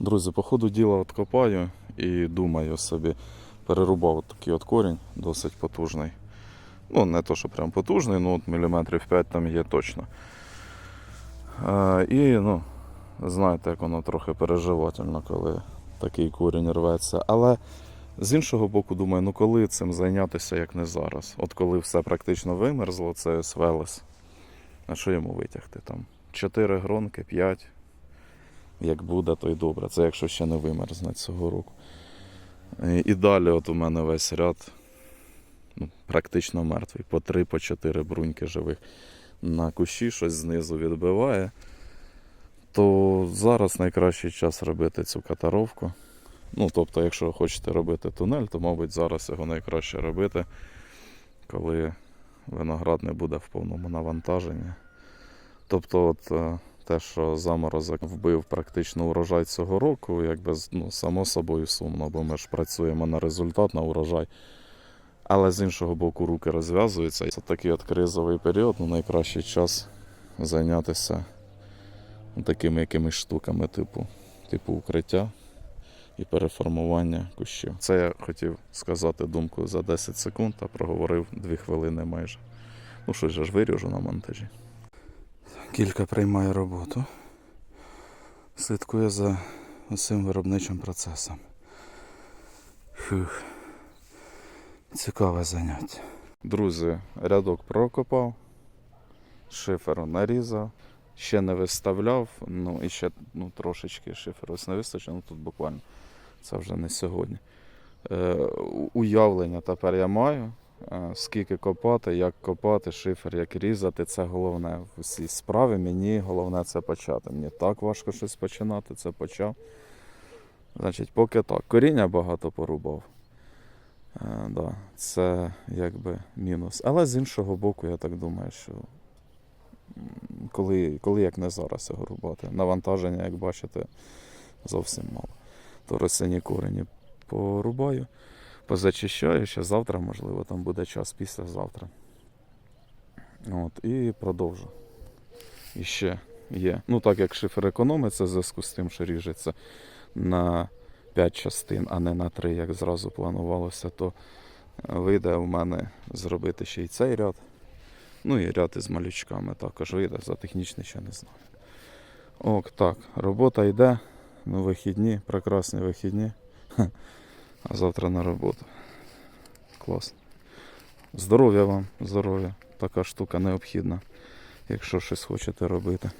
Друзі, по ходу діла от копаю і думаю собі, перерубав от такий от корінь, досить потужний. Ну, не то, що прям потужний, ну от міліметрів 5 там є точно. Е, і, ну, знаєте, як воно трохи переживательно, коли такий корінь рветься. Але з іншого боку, думаю, ну коли цим зайнятися, як не зараз. От коли все практично вимерзло, це ось Велес. А що йому витягти там? 4 гронки, 5. Як буде, то й добре. Це якщо ще не вимерзне цього року. І, і далі от у мене весь ряд ну, практично мертвий. По 3 по 4 бруньки живих. На кущі щось знизу відбиває. То зараз найкращий час робити цю катаровку. Ну, тобто, якщо хочете робити тунель, то, мабуть, зараз його найкраще робити, коли виноград не буде в повному навантаженні. Тобто, от е, те, що заморозок вбив практично урожай цього року, якби ну, само собою сумно, бо ми ж працюємо на результат, на урожай. Але з іншого боку, руки розв'язуються. Це такий от кризовий період, ну найкращий час зайнятися такими якимись штуками, типу, типу укриття і переформування кущів. Це я хотів сказати думку за 10 секунд, а проговорив 2 хвилини майже. Ну що ж, я ж виріжу на монтажі. Кілька приймає роботу. Слідкує за усім виробничим процесом. Фух. Цікаве заняття. Друзі, рядок прокопав, шиферу нарізав, ще не виставляв, ну і ще ну, трошечки шиферу не вистачило, ну тут буквально це вже не сьогодні. Е, уявлення тепер я маю, скільки копати, як копати, шифер, як різати, це головне в усій справі. Мені головне це почати. Мені так важко щось починати, це почав. Значить, поки так. Коріння багато порубав. Е, да, це якби мінус. Але з іншого боку, я так думаю, що коли, коли як не зараз його рубати. Навантаження, як бачите, зовсім мало. То росині корені порубаю, позачищаю, ще завтра, можливо, там буде час післязавтра. От, і продовжу. І ще є. Ну, так як шифер економиться в зв'язку з тим, що ріжеться на 5 частин, а не на 3, як зразу планувалося, то вийде у мене зробити ще й цей ряд. Ну і ряд із малючками також вийде, за технічний ще не знаю. Ок, так, робота йде. Ну, вихідні, прекрасні вихідні. А завтра на роботу. Класно. Здоров'я вам, здоров'я. Така штука необхідна, якщо щось хочете робити.